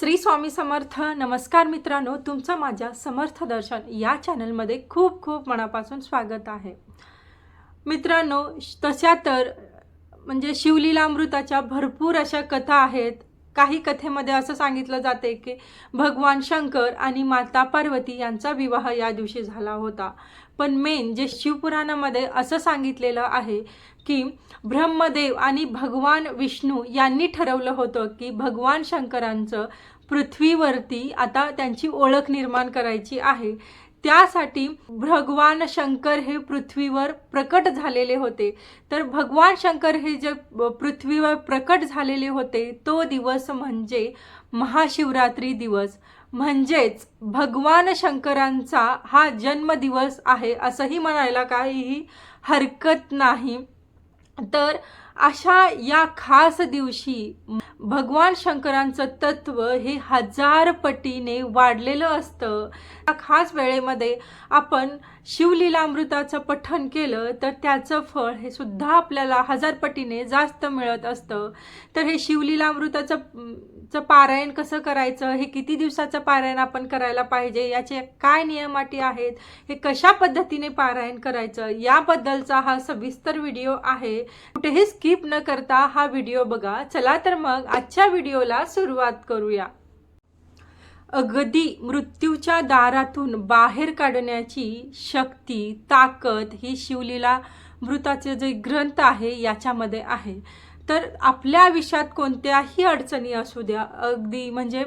श्री स्वामी समर्थ नमस्कार मित्रांनो. तुमचं माझ्या समर्थ दर्शन या चॅनलमध्ये खूप खूप मनापासून स्वागत आहे. मित्रांनो श- तशा तर म्हणजे शिवलीलामृताच्या भरपूर अशा कथा आहेत. काही कथेमध्ये असं सांगितलं जाते की भगवान शंकर आणि माता पार्वती यांचा विवाह या दिवशी झाला होता. पण मेन जे शिवपुराणामध्ये असं सांगितलेलं आहे की ब्रह्मदेव आणि भगवान विष्णू यांनी ठरवलं होतं की भगवान शंकरांचं पृथ्वीवरती आता त्यांची ओळख निर्माण करायची आहे. त्यासाठी भगवान शंकर हे पृथ्वीवर प्रकट झालेले होते. तर भगवान शंकर हे जे पृथ्वीवर प्रकट झालेले होते तो दिवस म्हणजे महाशिवरात्री दिवस. म्हणजेच भगवान शंकरांचा हा जन्मदिवस आहे असंही म्हणायला काहीही हरकत नाही. तर अशा या खास दिवशी भगवान शंकरांचं तत्व हे हजार पटीने वाढलेलं असतं. खास वेळेमध्ये आपण शिवलीलामृताचं पठण केलं तर त्याचं फळ हे सुद्धा आपल्याला हजार पटीने जास्त मिळत असतं. तर हे शिवलीलामृताचं चं पारायण कसं करायचं? हे किती दिवसाचं पारायण आपण करायला पाहिजे? याचे काय नियमाटी आहेत? हे कशा पद्धतीने पारायण करायचं? याबद्दलचा हा सविस्तर व्हिडिओ आहे. कुठेही स्किप न करता हा व्हिडिओ बघा. चला तर मग आजच्या व्हिडिओला सुरुवात करूया. अगदी मृत्यूच्या दारातून बाहेर काढण्याची शक्ती ताकद ही शिवलीला मृताचे जे ग्रंथ आहे याच्यामध्ये आहे. तर आपल्या आयुष्यात कोणत्याही अडचणी असू द्या अगदी म्हणजे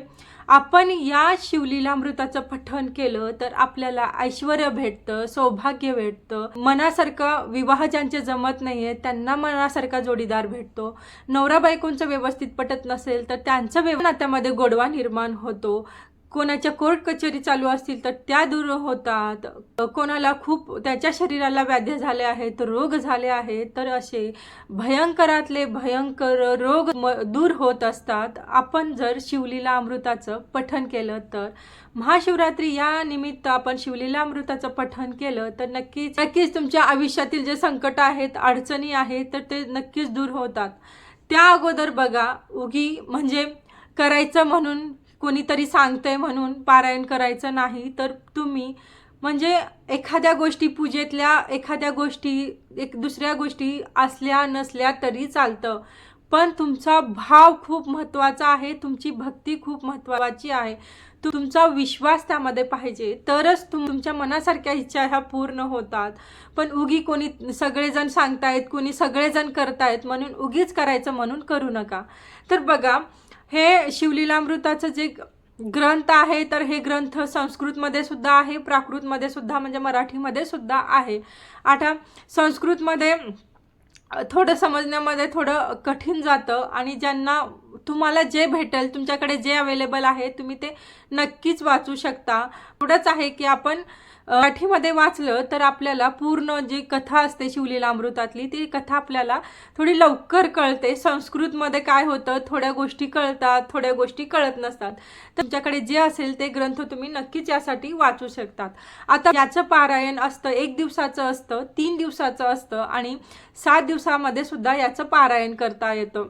आपण या शिवलीलामृताचं पठण केलं तर आपल्याला ऐश्वर भेटतं सौभाग्य भेटतं. मनासारखं विवाह ज्यांचे जमत नाही आहे त्यांना मनासारखा जोडीदार भेटतो. नवरा बायकोंचं व्यवस्थित पटत नसेल तर त्यांचं व्यव नात्यामध्ये गोडवा निर्माण होतो. कोणाच्या कोर्ट कचेरी चालू असतील तर त्या दूर होतात. कोणाला खूप त्याच्या शरीराला व्याध्या झाले आहेत रोग झाले आहेत तर असे भयंकरातले भयंकर रोग म- दूर होत असतात. आपण जर शिवलीला अमृताचं पठण केलं तर महाशिवरात्री या निमित्त आपण शिवलीला अमृताचं पठण केलं तर नक्कीच नक्कीच तुमच्या आयुष्यातील जे संकट आहेत अडचणी आहेत तर ते नक्कीच दूर होतात. त्या अगोदर बघा उगी म्हणजे करायचं म्हणून कोणीतरी सांगतंय म्हणून पारायण करायचं नाही तर तुम्ही म्हणजे एखाद्या गोष्टी पूजेतल्या एखाद्या गोष्टी एक दुसऱ्या गोष्टी असल्या नसल्या तरी चालतं. पण तुमचा भाव खूप महत्त्वाचा आहे तुमची भक्ती खूप महत्त्वाची आहे. तुमचा विश्वास त्यामध्ये पाहिजे तरच तुम तुमच्या मनासारख्या इच्छा ह्या पूर्ण होतात. पण उगी कोणी सगळेजण सांगतायत कोणी सगळेजण करतायत म्हणून उगीच करायचं म्हणून करू नका. तर बघा हे शिवलीलामृताचं जे ग्रंथ आहे तर हे ग्रंथ संस्कृतमध्ये सुद्धा आहे प्राकृतमध्ये सुद्धा म्हणजे मराठीमध्ये सुद्धा आहे. आता संस्कृतमध्ये थोडं समजण्यामध्ये थोडं कठीण जातं आणि ज्यांना तुम्हाला जे भेटेल तुमच्याकडे जे अवेलेबल आहे तुम्ही ते नक्कीच वाचू शकता. एवढंच आहे की आपण मराठीमध्ये वाचलं तर आपल्याला पूर्ण जी कथा असते शिवलीला अमृतातली ती कथा आपल्याला थोडी लवकर कळते. संस्कृतमध्ये काय होतं थोड्या गोष्टी कळतात थोड्या गोष्टी कळत नसतात. तर तुमच्याकडे जे असेल ते ग्रंथ तुम्ही नक्कीच यासाठी वाचू शकतात. आता याचं पारायण असतं एक दिवसाचं असतं तीन दिवसाचं असतं आणि सात दिवसामध्ये सुद्धा याचं पारायण करता येतं.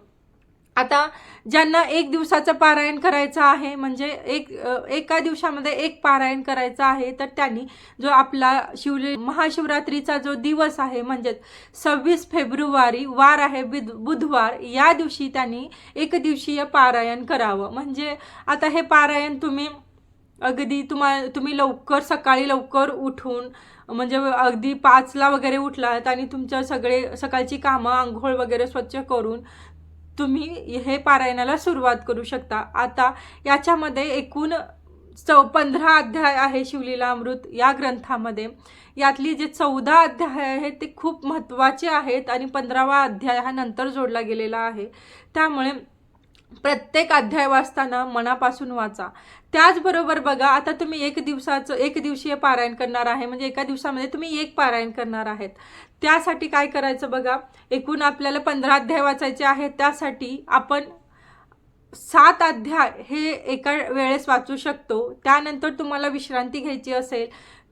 आता ज्यांना एक दिवसाचं पारायण करायचं आहे म्हणजे एक एका दिवसामध्ये एक पारायण करायचं आहे तर त्यांनी जो आपला शिवली महाशिवरात्रीचा जो दिवस आहे म्हणजेच सव्वीस फेब्रुवारी वार आहे बुध बुधवार या दिवशी त्यांनी एक दिवशीय पारायण करावं. म्हणजे आता हे पारायण तुम्ही अगदी तुम्हा तुम्ही लवकर सकाळी लवकर उठून म्हणजे अगदी पाचला वगैरे उठलात आणि तुमच्या सगळे सकाळची कामं आंघोळ वगैरे स्वच्छ करून तुम्ही हे पारायणाला सुरुवात करू शकता. आता याच्यामध्ये एकूण चौ पंधरा अध्याय आहे शिवलीला अमृत या ग्रंथामध्ये. यातली जे चौदा अध्याय आहेत ते खूप महत्त्वाचे आहेत आणि पंधरावा अध्याय हा नंतर जोडला गेलेला आहे. त्यामुळे प्रत्येक अध्याय वाचताना मनापासून वाचा. त्याचबरोबर बघा आता तुम्ही एक दिवसाचं एक दिवसीय पारायण करणार आहे म्हणजे एका दिवसामध्ये तुम्ही एक पारायण करणार आहेत. त्यासाठी काय करायचं बघा? एकूण आपल्याला पंधरा अध्याय वाचायचे आहेत त्यासाठी आपण सात अध्याय हे एका वेळेस वाचू शकतो. त्यानंतर तुम्हाला विश्रांती घ्यायची असेल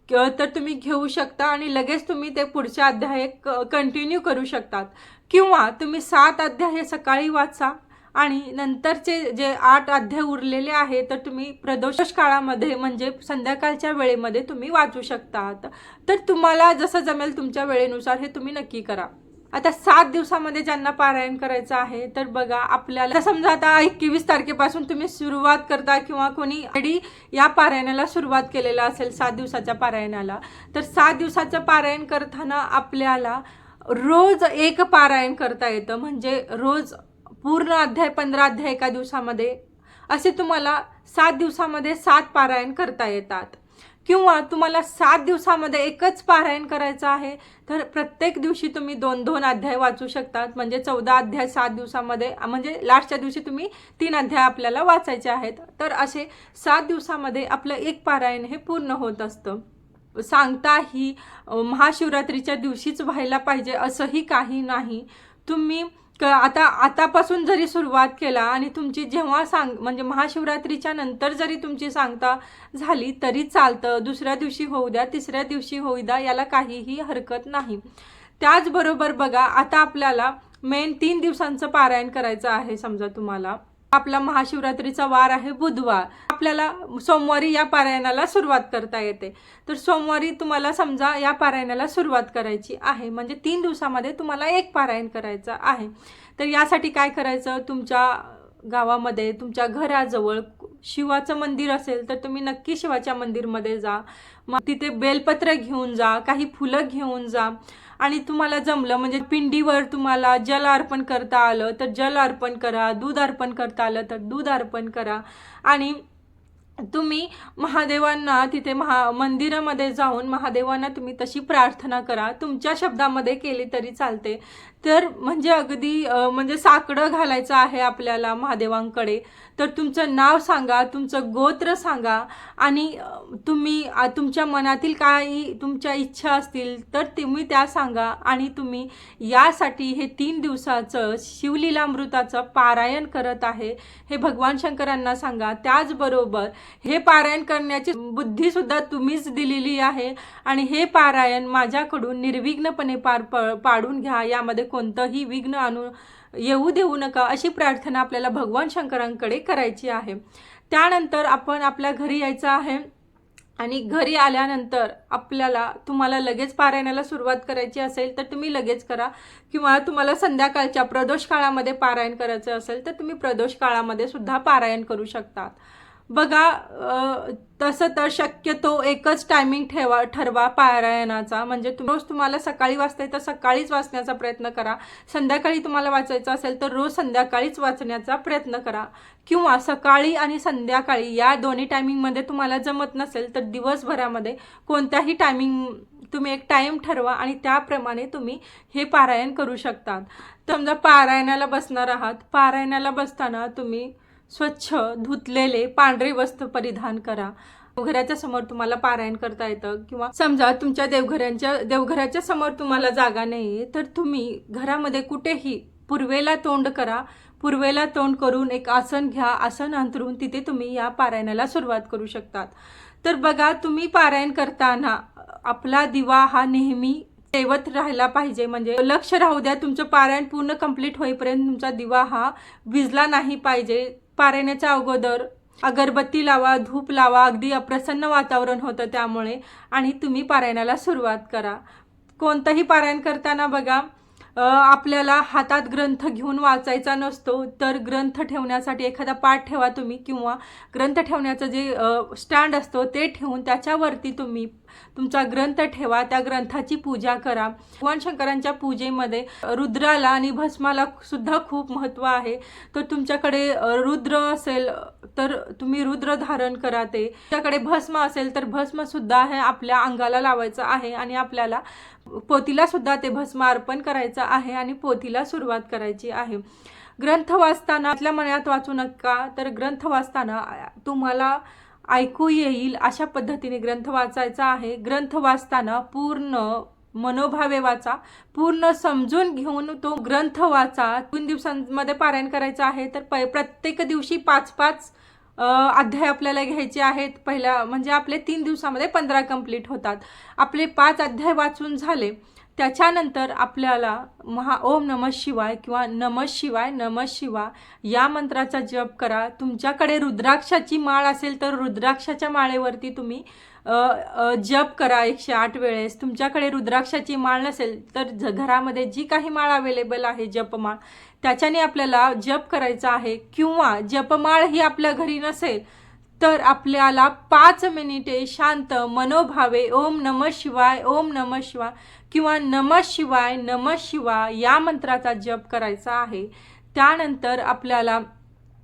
तर तुम्ही घेऊ शकता आणि लगेच तुम्ही ते पुढच्या अध्याय कंटिन्यू करू शकतात. किंवा तुम्ही सात अध्याय हे सकाळी वाचा. आणि नंतरचे जे आठ अध्याय उरलेले आहे तर तुम्ही प्रदोष काळामध्ये म्हणजे संध्याकाळच्या वेळेमध्ये तुम्ही वाचू शकतात. तर तुम्हाला जसं जमेल तुमच्या वेळेनुसार हे तुम्ही नक्की करा. आता सात दिवसामध्ये ज्यांना पारायण करायचं आहे तर बघा आपल्याला समजा आता एकवीस तारखेपासून तुम्ही सुरुवात करता किंवा कोणी ऑलरेडी या पारायणाला सुरुवात केलेला असेल सात दिवसाच्या पारायणाला तर सात दिवसाचं पारायण करताना आपल्याला रोज एक पारायण करता येतं. म्हणजे रोज पूर्ण अध्याय पंधरा अध्याय एका दिवसामध्ये असे तुम्हाला सात दिवसामध्ये सात पारायण करता येतात. किंवा तुम्हाला सात दिवसामध्ये एकच पारायण करायचं आहे तर प्रत्येक दिवशी तुम्ही दोन दोन अध्याय वाचू शकतात. म्हणजे चौदा अध्याय सात दिवसामध्ये म्हणजे लास्टच्या दिवशी तुम्ही तीन अध्याय आपल्याला वाचायचे आहेत. तर असे सात दिवसामध्ये आपलं एक पारायण हे पूर्ण होत असतं. सांगता ही महाशिवरात्रीच्या दिवशीच व्हायला पाहिजे असंही काही नाही. तुम्ही क आता आतापासून जरी सुरुवात केला आणि तुमची जेव्हा सांग म्हणजे महाशिवरात्रीच्या नंतर जरी तुमची सांगता झाली तरी चालतं. दुसऱ्या दिवशी होऊ द्या तिसऱ्या दिवशी होऊ द्या याला काहीही हरकत नाही. त्याचबरोबर बघा आता आपल्याला मेन तीन दिवसांचं पारायण करायचं आहे समजा तुम्हाला. आपला महाशिवरात्रीचा वार आहे बुधवार. आपल्याला सोमवारी या पारायणाला सुरुवात करता येते. तर सोमवारी तुम्हाला समजा या पारायणाला सुरुवात करायची आहे. म्हणजे तीन दिवसामध्ये तुम्हाला एक पारायण करायचं आहे. तर यासाठी काय करायचं? तुमच्या गावामध्ये तुमच्या घराजवळ शिवाचं मंदिर असेल तर तुम्ही नक्की शिवाच्या मंदिरमध्ये जा. मग तिथे बेलपत्र घेऊन जा काही फुलं घेऊन जा. आणि तुम्हाला जमलं म्हणजे पिंडीवर तुम्हाला जल अर्पण करता आलं तर जल अर्पण करा दूध अर्पण करता आलं तर दूध अर्पण करा. आणि तुम्ही महादेवांना तिथे महा मंदिरामध्ये जाऊन महादेवांना तुम्ही तशी प्रार्थना करा. तुमच्या शब्दामध्ये केली तरी चालते. तर म्हणजे अगदी म्हणजे साकडं घालायचं आहे आपल्याला महादेवांकडे. तर तुमचं नाव सांगा तुमचं गोत्र सांगा आणि तुम्ही तुमच्या मनातील काही तुमच्या इच्छा असतील तर तुम्ही त्या सांगा आणि तुम्ही यासाठी हे तीन दिवसाचं शिवलीलामृताचं पारायण करत आहे. हे भगवान शंकरांना सांगा. त्याचबरोबर हे पारायण करण्याची बुद्धीसुद्धा तुम्हीच दिलेली आहे आणि हे पारायण माझ्याकडून निर्विघ्नपणे पार प पाडून घ्या. यामध्ये कोणतंही विघ्न आणू येऊ देऊ नका अशी प्रार्थना आपल्याला भगवान शंकरांकडे करायची आहे. त्यानंतर आपण आपल्या घरी यायचं आहे आणि घरी आल्यानंतर आपल्याला तुम्हाला लगेच पारायणाला सुरुवात करायची असेल तर तुम्ही लगेच करा. किंवा तुम्हाला संध्याकाळच्या प्रदोष काळामध्ये पारायण करायचं असेल तर तुम्ही प्रदोष काळामध्ये सुद्धा पारायण करू शकतात. बघा तसं तर शक्यतो एकच टायमिंग ठेवा ठरवा पारायणाचा. म्हणजे तुम- रोज तुम्हाला सकाळी वाचता तर सकाळीच वाचण्याचा प्रयत्न करा. संध्याकाळी तुम्हाला वाचायचं असेल तर रोज संध्याकाळीच वाचण्याचा प्रयत्न करा. किंवा सकाळी आणि संध्याकाळी या दोन्ही टायमिंगमध्ये तुम्हाला जमत नसेल तर दिवसभरामध्ये कोणत्याही टायमिंग तुम्ही एक टाईम ठरवा आणि त्याप्रमाणे तुम्ही हे पारायण करू शकतात. समजा पारायणाला बसणार आहात. पारायणाला बसताना तुम्ही स्वच्छ धुतलेले पांढरे वस्त्र परिधान करा. देवघराच्या समोर तुम्हाला पारायण करता येतं किंवा समजा तुमच्या देवघरांच्या देवघराच्या समोर तुम्हाला जागा नाही तर तुम्ही घरामध्ये कुठेही पूर्वेला तोंड करा. पूर्वेला तोंड करून एक आसन घ्या. आसन अंतरून तिथे तुम्ही या पारायणाला सुरुवात करू शकतात. तर बघा तुम्ही पारायण करताना आपला दिवा हा नेहमी तेवत राहायला पाहिजे. म्हणजे लक्ष राहू द्या तुमचं पारायण पूर्ण कंप्लीट होईपर्यंत तुमचा दिवा हा विजला नाही पाहिजे. पारायणाच्या अगोदर अगरबत्ती लावा धूप लावा अगदी अप्रसन्न वातावरण होतं त्यामुळे. आणि तुम्ही पारायणाला सुरुवात करा. कोणतंही पारायण करताना बघा आपल्याला हातात ग्रंथ घेऊन वाचायचा नसतो तर ग्रंथ ठेवण्यासाठी एखादा पाठ ठेवा तुम्ही किंवा ग्रंथ ठेवण्याचं जे स्टँड असतो ते ठेवून त्याच्यावरती तुम्ही तुमचा ग्रंथ ठेवा त्या ग्रंथाची पूजा करा. भगवान शंकरांच्या पूजेमध्ये रुद्राला आणि भस्माला सुद्धा खूप महत्त्व आहे. तर तुमच्याकडे रुद्र असेल तर तुम्ही रुद्र धारण करा ते. तुमच्याकडे भस्म असेल तर भस्म सुद्धा हे आपल्या अंगाला लावायचं आहे आणि आपल्याला पोतीला सुद्धा ते भस्म अर्पण करायचं आहे आणि पोथीला सुरुवात करायची आहे. ग्रंथ वाचताना आपल्या मनात वाचू नका तर ग्रंथ वाचताना तुम्हाला ऐकू येईल अशा पद्धतीने ग्रंथ वाचायचा आहे. ग्रंथ वाचताना पूर्ण मनोभावे वाचा. पूर्ण समजून घेऊन तो ग्रंथ वाचा. तीन दिवसांमध्ये पारायण करायचं आहे तर प प्रत्येक दिवशी पाच पाच अध्याय आपल्याला घ्यायचे आहेत. पहिला म्हणजे आपले तीन दिवसामध्ये पंधरा कंप्लीट होतात. आपले पाच अध्याय वाचून झाले. त्याच्यानंतर आपल्याला महा ओम नम शिवाय किंवा नम शिवाय नम शिवाय या मंत्राचा जप करा. तुमच्याकडे रुद्राक्षाची माळ असेल तर रुद्राक्षाच्या माळेवरती तुम्ही जप करा एकशे आठ वेळेस. तुमच्याकडे रुद्राक्षाची माळ नसेल तर ज- घरामध्ये जी काही माळ अवेलेबल आहे जपमाळ त्याच्याने आपल्याला जप करायचा आहे. किंवा जपमाळ ही आपल्या घरी नसेल तर आपल्याला पाच मिनिटे शांत मनोभावे ओम नम शिवाय ओम नम शिवाय किंवा नम शिवाय नम शिवाय या मंत्राचा जप करायचा आहे. त्यानंतर आपल्याला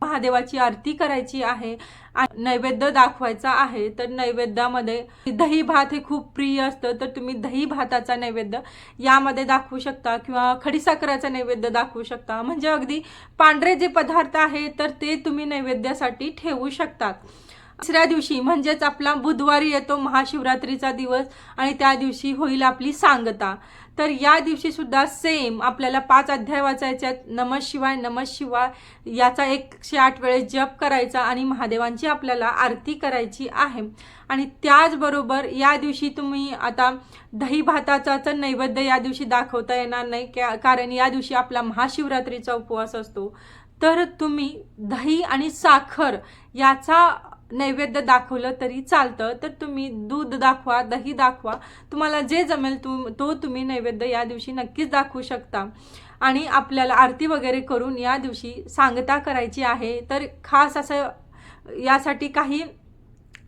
महादेवाची आरती करायची आहे आणि नैवेद्य दाखवायचा आहे तर नैवेद्यामध्ये दही भात हे खूप प्रिय असतं तर तुम्ही दही भाताचा नैवेद्य यामध्ये दाखवू शकता किंवा खडीसाखराचा नैवेद्य दाखवू शकता. म्हणजे अगदी पांढरे जे पदार्थ आहे तर ते तुम्ही नैवेद्यासाठी ठेवू शकतात. तिसऱ्या दिवशी म्हणजेच आपला बुधवारी येतो महाशिवरात्रीचा दिवस आणि त्या दिवशी होईल आपली सांगता. तर या दिवशी सुद्धा सेम आपल्याला पाच अध्याय वाचायचे आहेत. नम शिवाय नम शिवाय याचा एकशे आठ वेळेस जप करायचा आणि महादेवांची आपल्याला आरती करायची आहे. आणि त्याचबरोबर या दिवशी तुम्ही आता दही भाताचा तर नैवेद्य या दिवशी दाखवता येणार नाही कारण या दिवशी आपला महाशिवरात्रीचा उपवास असतो. तर तुम्ही दही आणि साखर याचा नैवेद्य दाखवलं तरी चालतं तर तुम्ही दूध दाखवा दही दाखवा. तुम्हाला जे जमेल तुम तो तुम्ही नैवेद्य या दिवशी नक्कीच दाखवू शकता. आणि आपल्याला आरती वगैरे करून या दिवशी सांगता करायची आहे तर खास असं यासाठी काही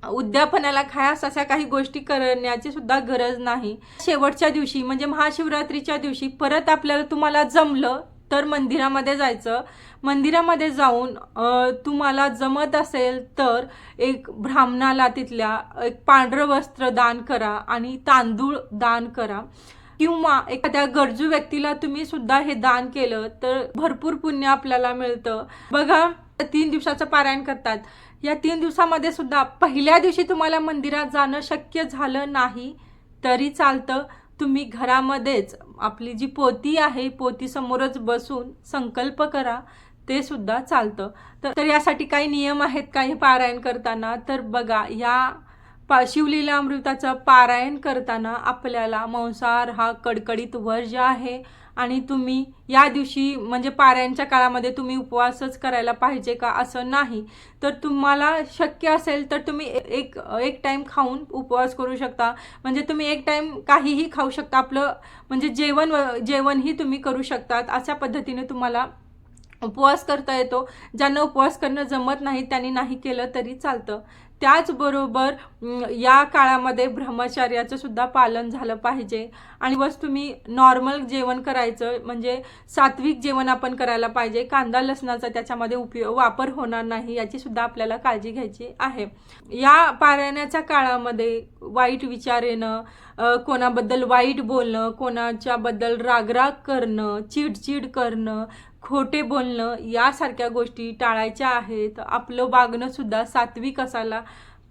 उद्यापनाला खास अशा काही गोष्टी करण्याची सुद्धा गरज नाही. शेवटच्या दिवशी म्हणजे महाशिवरात्रीच्या दिवशी परत आपल्याला तुम्हाला जमलं तर मंदिरामध्ये जायचं. मंदिरामध्ये जाऊन तुम्हाला जमत असेल तर एक ब्राह्मणाला तिथल्या एक पांढरं वस्त्र दान करा आणि तांदूळ दान करा. किंवा एखाद्या गरजू व्यक्तीला तुम्ही सुद्धा हे दान केलं तर भरपूर पुण्य आपल्याला मिळतं. बघा तीन दिवसाचं पारायण करतात. या तीन दिवसामध्ये सुद्धा पहिल्या दिवशी तुम्हाला मंदिरात जाणं शक्य झालं नाही तरी चालतं. तुम्ही घरामध्येच आपली जी पोती आहे पोतीसमोरच बसून संकल्प करा ते सुद्धा चालतं. तर तर यासाठी काही नियम आहेत काही पारायण करताना? तर बघा या पा शिवलीला अमृताचं पारायण करताना आपल्याला मांसाहार हा कडकडीत वर्ज आहे आणि तुम्ही या दिवशी म्हणजे पाऱ्यांच्या काळामध्ये तुम्ही उपवासच करायला पाहिजे का असं नाही? तर तुम्हाला शक्य असेल तर तुम्ही एक एक टाईम खाऊन उपवास करू शकता. म्हणजे तुम्ही एक टाईम काहीही खाऊ शकता. आपलं म्हणजे जेवण व- जेवणही तुम्ही करू शकतात. अशा पद्धतीने तुम्हाला उपवास करता येतो. ज्यांना उपवास करणं जमत नाही त्यांनी नाही केलं तरी चालतं. त्याचबरोबर या काळामध्ये ब्रह्मचर्याचं सुद्धा पालन झालं पाहिजे. आणि बस तुम्ही नॉर्मल जेवण करायचं म्हणजे सात्विक जेवण आपण करायला पाहिजे. कांदा लसणाचा त्याच्यामध्ये उपयोग वापर होणार नाही याची सुद्धा आपल्याला काळजी घ्यायची आहे. या पारायणाच्या काळामध्ये वाईट विचार येणं कोणाबद्दल वाईट बोलणं कोणाच्याबद्दल रागराग करणं चिडचिड करणं खोटे बोलणं यासारख्या गोष्टी टाळायच्या आहेत. आपलं वागणं सुद्धा सात्विक असायला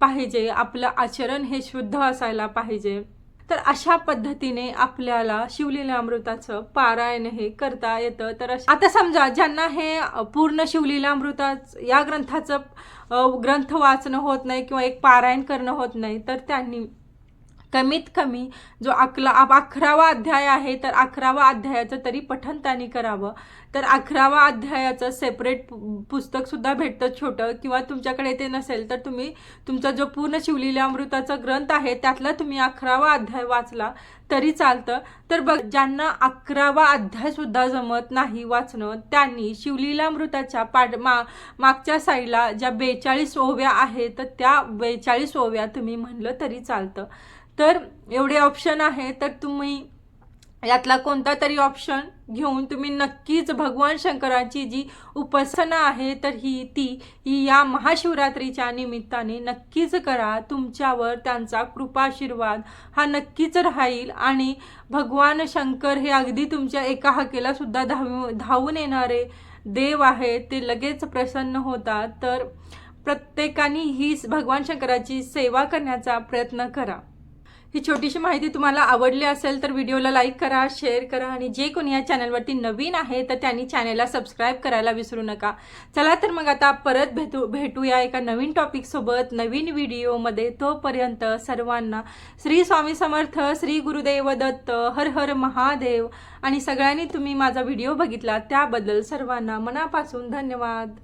पाहिजे आपलं आचरण हे शुद्ध असायला पाहिजे. तर अशा पद्धतीने आपल्याला शिवलीला अमृताचं पारायण हे करता येतं. तर आता समजा ज्यांना हे पूर्ण शिवलीला अमृता या ग्रंथाचं ग्रंथ वाचणं होत नाही किंवा एक पारायण करणं होत नाही तर त्यांनी कमीत कमी जो अकला अकरावा अध्याय आहे तर अकरावा अध्यायाचं तरी पठण त्यांनी करावं. तर अकरावा अध्यायाचं सेपरेट पुस्तकसुद्धा भेटतं छोटं किंवा तुमच्याकडे ते नसेल तर तुम्ही तुमचा जो पूर्ण शिवलीला अमृताचा ग्रंथ आहे त्यातला तुम्ही अकरावा अध्याय वाचला तरी चालतं. तर बघ ज्यांना अकरावा अध्यायसुद्धा जमत नाही वाचणं त्यांनी शिवलीलामृताच्या पाड मा मागच्या साईडला ज्या बेचाळीस ओव्या आहेत तर त्या बेचाळीस ओव्या तुम्ही म्हणलं तरी चालतं. तर एवढे ऑप्शन आहे तर तुम्ही यातला कोणता तरी ऑप्शन घेऊन तुम्ही नक्कीच भगवान शंकराची जी उपासना आहे तर ही ती ही या महाशिवरात्रीच्या निमित्ताने नक्कीच करा. तुमच्यावर त्यांचा कृपाशीर्वाद हा नक्कीच राहील आणि भगवान शंकर हे अगदी तुमच्या एका हाकेला सुद्धा धावू धावून येणारे देव आहेत ते लगेच प्रसन्न होतात. तर प्रत्येकाने ही भगवान शंकराची सेवा करण्याचा प्रयत्न करा. ही छोटीशी माहिती तुम्हाला आवडली असेल तर व्हिडिओला लाईक करा शेअर करा आणि जे कोणी या चॅनलवरती नवीन आहे तर त्यांनी चॅनलला सबस्क्राईब करायला विसरू नका. चला तर मग आता परत भेटू भेटूया एका नवीन टॉपिकसोबत नवीन व्हिडिओमध्ये. तोपर्यंत सर्वांना श्री स्वामी समर्थ श्री गुरुदेव दत्त हर हर महादेव आणि सगळ्यांनी तुम्ही माझा व्हिडिओ बघितला त्याबद्दल सर्वांना मनापासून धन्यवाद.